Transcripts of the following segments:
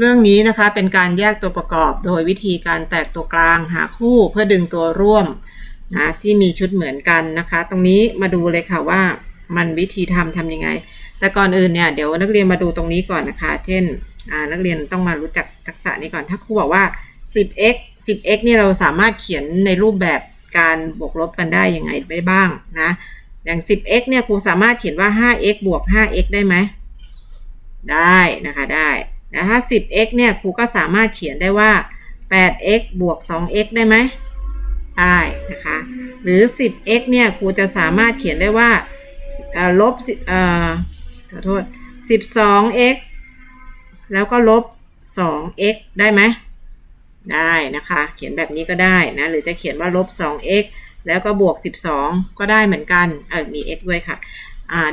เรื่องนี้นะคะเป็นการแยกตัวประกอบโดยวิธีการแตกตัวกลางหาคู่เพื่อดึงตัวร่วมนะที่มีชุดเหมือนกันนะคะ ตรงนี้มาดูเลยค่ะว่ามันวิธีทำทำยังไง แต่ก่อนอื่นเนี่ยเดี๋ยวนักเรียนมาดูตรงนี้ก่อนนะคะ เช่นนักเรียนต้องมารู้จักทักษะนี้ก่อนถ้าครูบอกว่า 10x 10x เนี่ยเราสามารถเขียนในรูปแบบการบวกลบกันได้ยังไงได้บ้างนะอย่าง 10x เนี่ยครูสามารถเขียนว่า 5x บวก 5x ได้ไหมได้นะคะได้ แต่ถ้า 10x เนี่ยครูก็สามารถเขียนได้ว่า 8x บวก 2x ได้ไหมได้นะคะ หรือ 10x เนี่ยครูจะสามารถเขียนได้ว่าลบเอ่อขอโทษ 12x แล้วก็ลบ 2x ได้ไหมได้นะคะ เขียนแบบนี้ก็ได้นะ หรือจะเขียนว่าลบ 2x แล้วก็บวก 12 ก็ได้เหมือนกัน เออมี x ด้วยค่ะ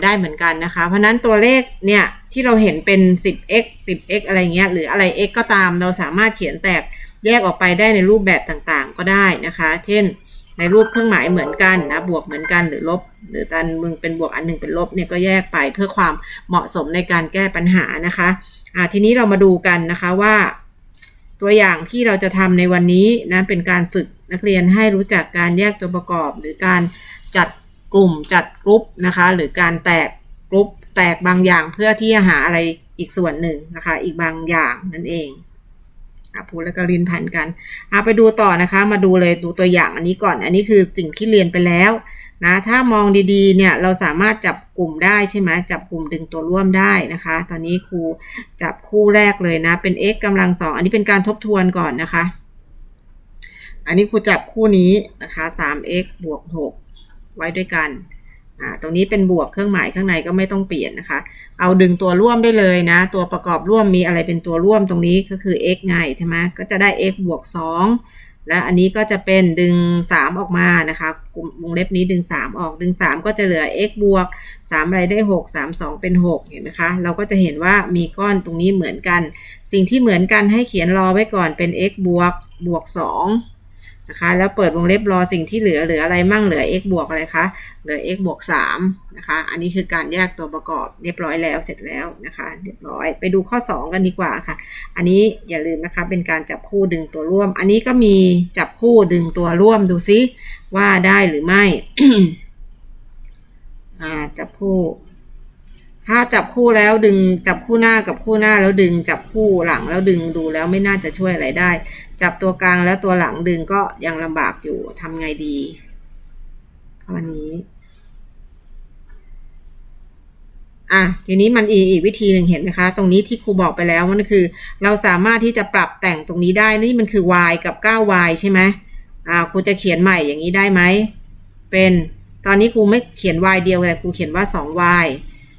ได้เหมือนกันนะคะ เพราะนั้นตัวเลขเนี่ยที่เราเห็นเป็น 10x 10x อะไรเงี้ยหรืออะไร x ก็ตามเราสามารถเขียนแตกแยกออกไปได้ในรูปแบบต่างๆ ก็ได้นะคะ เช่น ในรูปเครื่องหมายเหมือนกันนะบวกเหมือนกันหรือลบ หรือตันมึงเป็นบวกอันหนึ่งเป็นลบเนี่ยก็แยกไปเพื่อความเหมาะสมในการแก้ปัญหานะคะอ่าทีนี้เรามาดูกันนะคะว่า ตัวอย่างที่เราจะทำในวันนี้นะเป็นการฝึกนักเรียนให้รู้จักการแยกตัวประกอบ หรือการจัด กลุ่มจัดกรุ๊ปนะคะ หรือการแตกกรุ๊ปแตกบางอย่างเพื่อที่จะหาอะไรอีกส่วนหนึ่งนะคะ อีกบางอย่างนั่นเองอพูดแล้วก็ลินพันกันอะไปดูต่อนะคะ มาดูเลยดูตัวอย่างอันนี้ก่อน อันนี้คือสิ่งที่เรียนไปแล้วนะ ถ้ามองดีๆ เนี่ย เราสามารถจับกลุ่มได้ใช่ไหมจับกลุ่มดึงตัวร่วมได้นะคะ ตอนนี้ครูจับคู่แรกเลยนะ เป็น x กำลังสอง อันนี้เป็นการทบทวนก่อนนะคะ อันนี้ครูจับคู่นี้นะคะ 3x บวก6 ไว้ด้วยกันอ่าตรงนี้เป็นบวกเครื่องหมายข้างในก็ไม่ต้องเปลี่ยนนะคะ เอาดึงตัวร่วมได้เลยนะ ตัวประกอบร่วมมีอะไรเป็นตัวร่วมตรงนี้ก็คือ x ไงใช่ไหมก็จะได้ x บวก 2 และอันนี้ก็จะเป็นดึง 3 ออกมานะคะวงเล็บนี้ดึง 3 ออกดึง 3 ก็จะเหลือ x บวก3อะไรได้ 6 3 2 เป็น 6 เห็นไหมคะ เราก็จะเห็นว่ามีก้อนตรงนี้เหมือนกัน สิ่งที่เหมือนกันให้เขียนรอไว้ก่อนเป็น x บวกบวก 2 นะคะแล้วเปิดวงเล็บรอสิ่งที่เหลือเหลืออะไรมั่งเหลือ x บวกอะไรคะเหลือ x บวก3นะคะอันนี้คือการแยกตัวประกอบเรียบร้อยแล้วเสร็จแล้วนะคะเรียบร้อยไปดูข้อ 2 กันดีกว่าค่ะ อันนี้อย่าลืมนะคะเป็นการจับคู่ดึงตัวร่วม อันนี้ก็มีจับคู่ดึงตัวร่วมดูซิว่าได้หรือไม่จับคู่ ถ้าจับคู่แล้วดึงจับคู่หน้ากับคู่หน้าแล้วดึงจับคู่หลังแล้วดึงดูแล้วไม่น่าจะช่วยอะไรได้ จับตัวกลางแล้วตัวหลังดึงก็ยังลำบากอยู่ทำไงดีข้อนี้ อะทีนี้มันอีกอีกวิธีหนึ่งเห็นไหมคะ ตรงนี้ที่ครูบอกไปแล้วมันคือ เราสามารถที่จะปรับแต่งตรงนี้ได้นี่มันคือ y กับ 9y ใช่ไหมอ่าครูจะเขียนใหม่อย่างนี้ได้ไหมเป็นตอนนี้ครูไม่เขียน y เดียวแต่ครูเขียนว่า 2y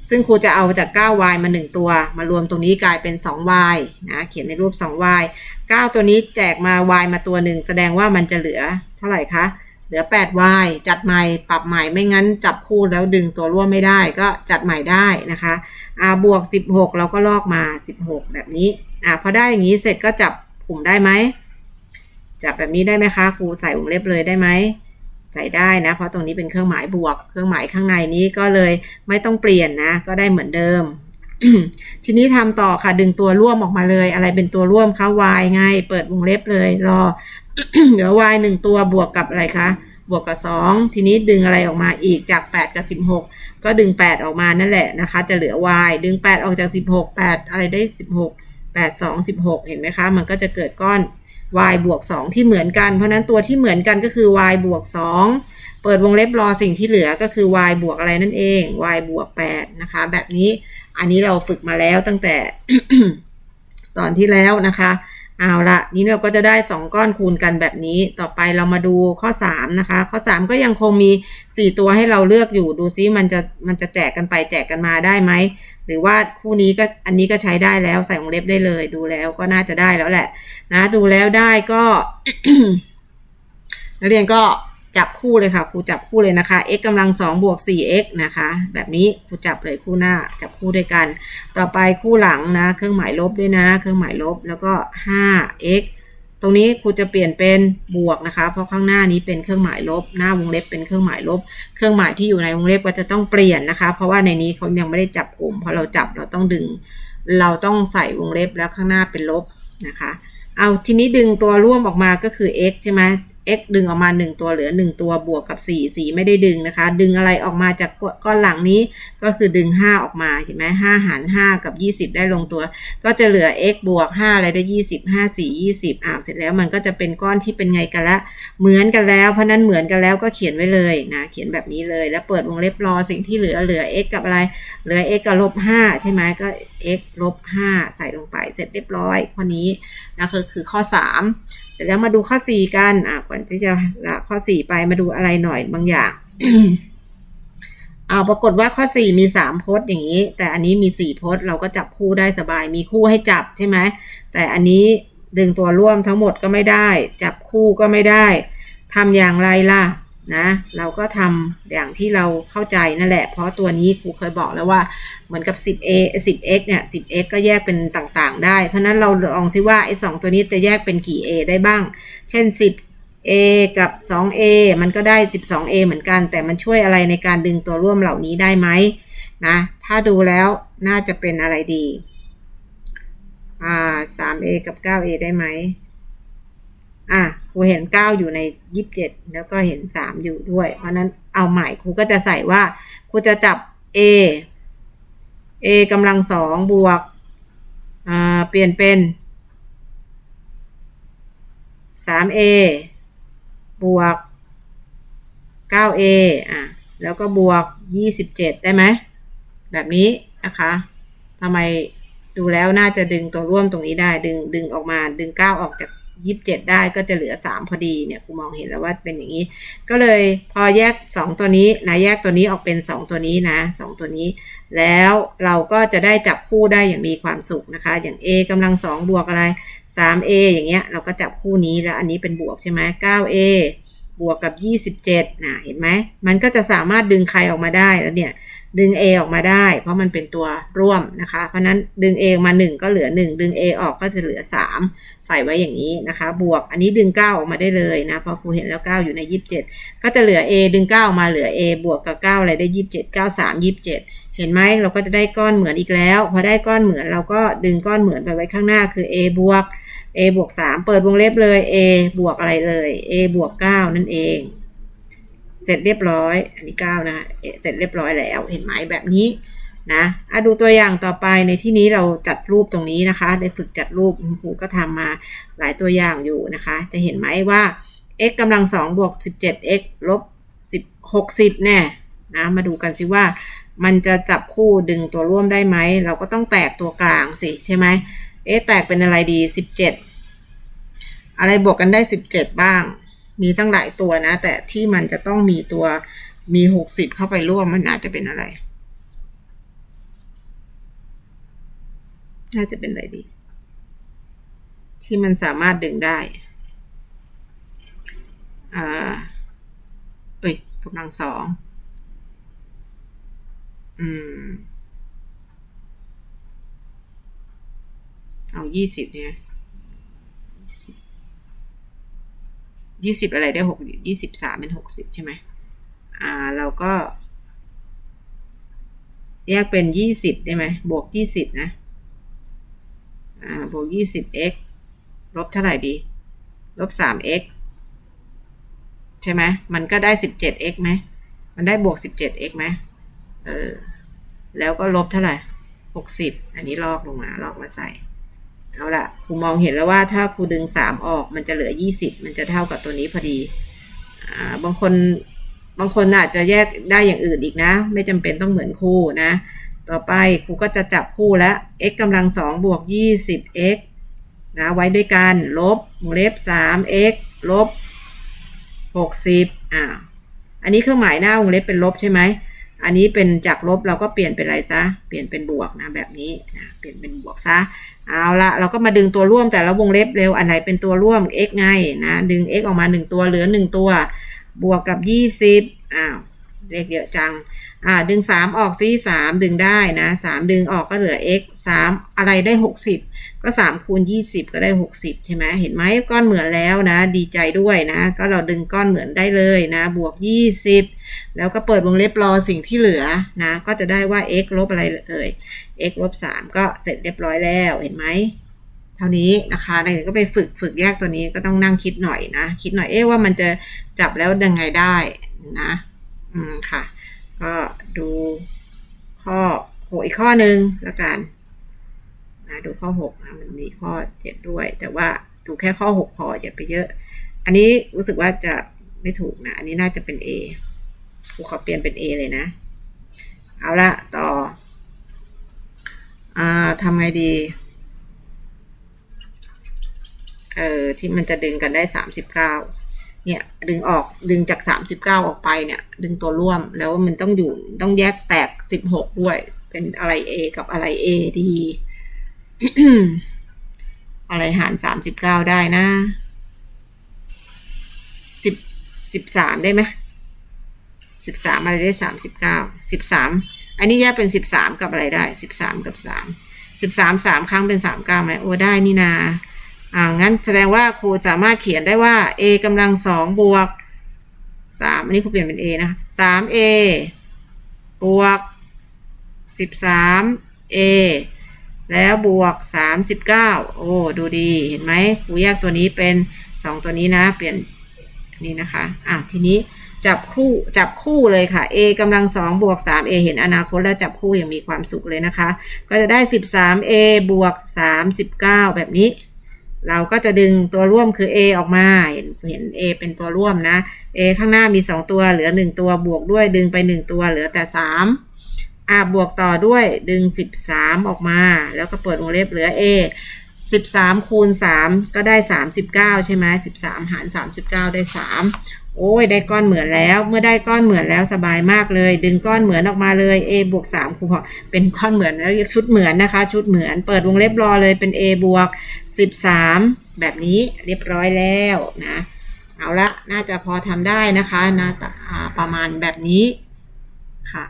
ซึ่งครูจะเอาจาก 9y มา 1 ตัว มารวมตรงนี้กลายเป็น 2y นะเขียนในรูป 2y 9 ตัวนี้แจกมา y มาตัวหนึ่งแสดงว่ามันจะเหลือเท่าไหร่คะ เหลือ 8y จัดใหม่ปรับใหม่ไม่งั้นจับคู่แล้วดึงตัวร่วมไม่ได้ก็จัดใหม่ได้นะคะอ่าบวก 16 เราก็ลอกมา 16 แบบนี้อ่าพอได้อย่างนี้เสร็จก็จับกลุ่มได้ไหมจับแบบนี้ได้ไหมคะครูใส่วงเล็บเลยได้ไหม ใส่ได้นะ เพราะตรงนี้เป็นเครื่องหมายบวก เครื่องหมายข้างในนี้ก็เลยไม่ต้องเปลี่ยนนะ ก็ได้เหมือนเดิม ทีนี้ทำต่อค่ะ ดึงตัวร่วมออกมาเลย อะไรเป็นตัวร่วมคะ y ไง เปิดวงเล็บเลย รอ เหลือ y หนึ่งตัวบวกกับอะไรคะบวกกับ 2 ทีนี้ดึงอะไรออกมาอีกจาก 8 กับ 16 ก็ดึง 8 ออกมานั่นแหละนะคะ จะเหลือ y ดึง 8 ออกจาก 16 8 อะไรได้ 16 8 2 16 เห็นไหมคะ มันก็จะเกิดก้อน y บวก 2 ที่เหมือนกัน เพราะนั้นตัวที่เหมือนกันก็คือ y บวก 2 เปิดวงเล็บรอสิ่งที่เหลือก็คือ y บวกอะไรนั่นเอง y บวก 8 นะคะ แบบนี้อันนี้เราฝึกมาแล้วตั้งแต่ตอนที่แล้วนะคะ เอาละนี้เราก็จะได้ 2 ก้อนคูณกันแบบนี้ต่อไปเรามาดูข้อ 3 นะคะ ข้อ 3 ก็ยังคงมี 4 ตัวให้เราเลือกอยู่ดูซิมันจะมันจะแจกกันไปแจกกันมาได้ไหมหรือว่าคู่นี้ก็อันนี้ก็ใช้ได้แล้วใส่วงเล็บได้เลย ดูแล้วก็น่าจะได้แล้วแหละ นะ ดูแล้วได้ก็นักเรียนก็ จับคู่เลยค่ะครูจับคู่เลยนะคะ x กำลัง2บวก 4x นะคะ แบบนี้ครูจับเลยคู่หน้าจับคู่ด้วยกัน ต่อไปคู่หลังนะ เครื่องหมายลบด้วยนะ เครื่องหมายลบแล้วก็ 5x ตรงนี้ครูจะเปลี่ยนเป็นบวกนะคะ เพราะข้างหน้านี้เป็นเครื่องหมายลบ หน้าวงเล็บเป็นเครื่องหมายลบ เครื่องหมายที่อยู่ในวงเล็บก็จะต้องเปลี่ยนนะคะ เพราะว่าในนี้เขายังไม่ได้จับกลุ่มพอเราจับเราต้องดึง เราต้องใส่วงเล็บแล้วข้างหน้าเป็นลบนะคะ เอาทีนี้ดึงตัวร่วมออกมาก็คือ x ใช่ไหม x ดึงออกมา 1 ตัวเหลือ 1 ตัวบวกกับ 4 4 ไม่ได้ดึงนะคะ ดึงอะไรออกมาจากก้อนหลังนี้ก็คือดึง 5 ออกมาเห็นไหม5หาร 5 กับ 20 ได้ลงตัว ก็จะเหลือ x บวก 5 อะไรได้ 20 5 4 20อ้าวเสร็จแล้วมันก็จะเป็นก้อนที่เป็นไงกันละ เหมือนกันแล้ว เพราะนั้นเหมือนกันแล้วก็เขียนไว้เลยนะเขียนแบบนี้เลย แล้วเปิดวงเล็บรอสิ่งที่เหลือเหลือ x กับอะไร เหลือ x กับลบ5ใช่ไหมก็ x ลบ5ใส่ลงไปเสร็จเรียบร้อยข้อนี้นะคือคือข้อ 3 เสร็จแล้วมาดูข้อสี่กัน อะก่อนที่จะละข้อสี่ไปมาดูอะไรหน่อยบางอย่างเอาปรากฏว่าข้อสี่มี3พจน์อย่างนี้ แต่อันนี้มี4พจน์เราก็จับคู่ได้สบาย มีคู่ให้จับใช่ไหมแต่อันนี้ดึงตัวร่วมทั้งหมดก็ไม่ได้ จับคู่ก็ไม่ได้ทำอย่างไรล่ะ นะเราก็ทำอย่างที่เราเข้าใจนั่นแหละ เพราะตัวนี้ครูเคยบอกแล้วว่าเหมือนกับ 10a 10x เนี่ย 10x ก็แยกเป็นต่างๆ ได้ เพราะนั้นเราลองซิว่าไอ้สตัวนี้จะแยกเป็นกี่ a ได้บ้าง เช่น 10a กับ 2a มันก็ได้ 12a เหมือนกัน แต่มันช่วยอะไรในการดึงตัวร่วมเหล่านี้ได้ไหมนะ ถ้าดูแล้วน่าจะเป็นอะไรดีอ่า 3a กับ 9a ได้ไหม อะครูเห็น 9 อยู่ใน 27 แล้วก็เห็น 3 อยู่ด้วย เพราะนั้นเอาใหม่ครูก็จะใส่ว่าครูจะจับ a a กำลังสองบวกอ่าเปลี่ยนเป็น 3a บวก 9a อะแล้วก็บวก 27 ได้ไหม แบบนี้นะคะทำไมดูแล้วน่าจะดึงตัวร่วมตรงนี้ได้ ดึงดึงออกมาดึง 9 ออกจาก 27ได้ก็จะเหลือ3พอดีเนี่ยครูมองเห็นแล้วว่าเป็นอย่างนี้ ก็เลยพอแยก2ตัวนี้นะแยกตัวนี้ออกเป็น2ตัวนี้นะ2ตัวนี้ แล้วเราก็จะได้จับคู่ได้อย่างมีความสุขนะคะ อย่าง a กำลัง2บวกอะไร 3a อย่างเงี้ยเราก็จับคู่นี้แล้วอันนี้เป็นบวกใช่ไหม 9a บวกกับ 27นะเห็นไหมมันก็จะสามารถดึงใครออกมาได้แล้วเนี่ย ดึง A ออกมาได้ เพราะมันเป็นตัวร่วมนะคะ เพราะนั้นดึง A มา 1 ก็เหลือ 1 ดึง A ออกก็จะเหลือ 3 ใส่ไว้อย่างนี้นะคะ บวกอันนี้ดึง 9 ออกมาได้เลยนะ เพราะครูเห็นแล้ว 9 อยู่ใน 27 ก็จะเหลือ A ดึง 9 ออกมาเหลือ A บวกกับ 9 อะไรได้ 27 9 3 27เห็นไหมเราก็จะได้ก้อนเหมือนอีกแล้ว พอได้ก้อนเหมือนเราก็ดึงก้อนเหมือนไปไว้ข้างหน้าคือ A บวก A บวก3เปิดวงเล็บเลย A บวกอะไรเลย A บวก9นั่นเอง เสร็จเรียบร้อย อันนี้9นะคะเสร็จเรียบร้อยแล้ว เห็นไหมแบบนี้นะอะดูตัวอย่างต่อไปในที่นี้เราจัดรูปตรงนี้นะคะ ได้ฝึกจัดรูปครูก็ทำมาหลายตัวอย่างอยู่นะคะ จะเห็นไหมว่า x กำลัง2บวก 17x ลบ10 60แน่นะ มาดูกันสิว่า มันจะจับคู่ดึงตัวร่วมได้ไหม เราก็ต้องแตกตัวกลางสิใช่ไหม เอ๊ะแตกเป็นอะไรดี17อะไรบวกกันได้17บ้าง มีตั้งหลายตัวนะ แต่ที่มันจะต้องมีตัวมีหกสิบเข้าไปร่วมมันอาจจะเป็นอะไร น่าจะเป็นอะไรดี ที่มันสามารถดึงได้ อ่า เอ้ยกำลังสอง อืม เอายี่สิบเนี่ยยี่สิบยี่สิบอะไรได้หกยี่สิบสามเป็นหกสิบใช่ไหมอ่าเราก็ แยกเป็นยี่สิบได้ไหมบวกยี่สิบนะ อ่าบวกยี่สิบ x ลบเท่าไหร่ดี ลบสาม x ใช่ไหมมันก็ได้สิบเจ็ด x ไหมมันได้บวกสิบเจ็ด x ไหมเออแล้วก็ลบเท่าไหร่หกสิบอันนี้ลอกลงมาลอกมาใส่ เอาละครูมองเห็นแล้วว่าถ้าครูดึง 3 ออกมันจะเหลือ 20 มันจะเท่ากับตัวนี้พอดีอ่าบางคนบางคนอาจจะแยกได้อย่างอื่นอีกนะ ไม่จำเป็นต้องเหมือนคู่นะ ต่อไปครูก็จะจับคู่แล้ว x กำลัง2บวก 20x นะไว้ด้วยกันลบวงเล็บ 3x ลบ 60อ่าอันนี้เครื่องหมายหน้าวงเล็บเป็นลบใช่ไหมอันนี้เป็นจากลบเราก็เปลี่ยนเป็นอะไรซะ เปลี่ยนเป็นบวกนะแบบนี้นะเปลี่ยนเป็นบวกซะ เอาละเราก็มาดึงตัวร่วมแต่ละวงเล็บเร็วอันไหนเป็นตัวร่วม x ไงนะดึง x ออกมา 1 ตัวเหลือ 1 ตัว บวกกับ 20อ้าว เลขเยอะจัง อ่า ดึง 3 ออกซิ3ดึงได้นะ 3 ดึงออกก็เหลือ x 3 อะไรได้ 60 ก็ 3 คูณ 20 ก็ได้ 60 ใช่ไหมเห็นไหมก้อนเหมือนแล้วนะ ดีใจด้วยนะ ก็เราดึงก้อนเหมือนได้เลยนะ บวก 20 แล้วก็เปิดวงเล็บรอสิ่งที่เหลือนะ ก็จะได้ว่า x ลบอะไรเอ่ย x ลบ3ก็เสร็จเรียบร้อยแล้วเห็นไหมเท่านี้นะคะในก็ไปฝึกฝึกแยกตัวนี้ก็ต้องนั่งคิดหน่อยนะ คิดหน่อยเอ๊ะว่ามันจะจับแล้วยังไงได้นะ อืมค่ะ ก็ดูข้อหกอีกข้อหนึ่งแล้วกันนะดูข้อหกนะมันมีข้อเจ็ดด้วย แต่ว่าดูแค่ข้อหกพออย่าไปเยอะ อันนี้รู้สึกว่าจะไม่ถูกนะ อันนี้น่าจะเป็น A ครูขอเปลี่ยนเป็น A เลยนะ เอาละต่ออ่าทำไงดีเออที่มันจะดึงกันได้สามสิบเก้า เนี่ยดึงออกดึงจากสามสิบเก้าออกไปเนี่ย ดึงตัวร่วมแล้วมันต้องอยู่ต้องแยกแตกสิบหกด้วย เป็นอะไร A กับอะไร A ดีอะไรหารสามสิบเก้าได้นะสิบสิบสามได้ไหมสิบสามอะไรได้สามสิบเก้าสิบสามอันนี้แยกเป็นสิบสามกับอะไรได้สิบสามกับสามสิบสามสามครั้งเป็นสามเก้าไหมโอ้ได้นี่นา อ่างั้นแสดงว่าครูสามารถเขียนได้ว่า a กำลังสองบวกสามอันนี้ครูเปลี่ยนเป็น a นะสาม a บวกสิบสาม a แล้วบวกสามสิบเก้าโอ้ดูดีเห็นไหมครูแยกตัวนี้เป็นสองตัวนี้นะ เปลี่ยนนี่นะคะอะทีนี้จับคู่จับคู่เลยค่ะ a กำลังสองบวกสาม a เห็นอนาคตแล้วจับคู่อย่างมีความสุขเลยนะคะ ก็จะได้สิบสาม a บวกสามสิบเก้าแบบนี้ เราก็จะดึงตัวร่วมคือ a ออกมา เห็นเห็น a เป็นตัวร่วมนะ a ข้างหน้ามี 2 ตัวเหลือ 1 ตัวบวกด้วยดึงไป 1 ตัวเหลือแต่ 3อ่าบวกต่อด้วยดึง 13 ออกมา แล้วก็เปิดวงเล็บเหลือ a 13คูณ3ก็ได้39ใช่ไหม13หาร39ได้3โอ้ยได้ก้อนเหมือนแล้ว เมื่อได้ก้อนเหมือนแล้วสบายมากเลย ดึงก้อนเหมือนออกมาเลย a บวก3ครูพอเป็นก้อนเหมือนแล้วเรียกชุดเหมือนนะคะ ชุดเหมือน เปิดวงเล็บรอเลยเป็น a บวก13แบบนี้เรียบร้อยแล้วนะ เอาละน่าจะพอทำได้นะคะนะประมาณแบบนี้ค่ะ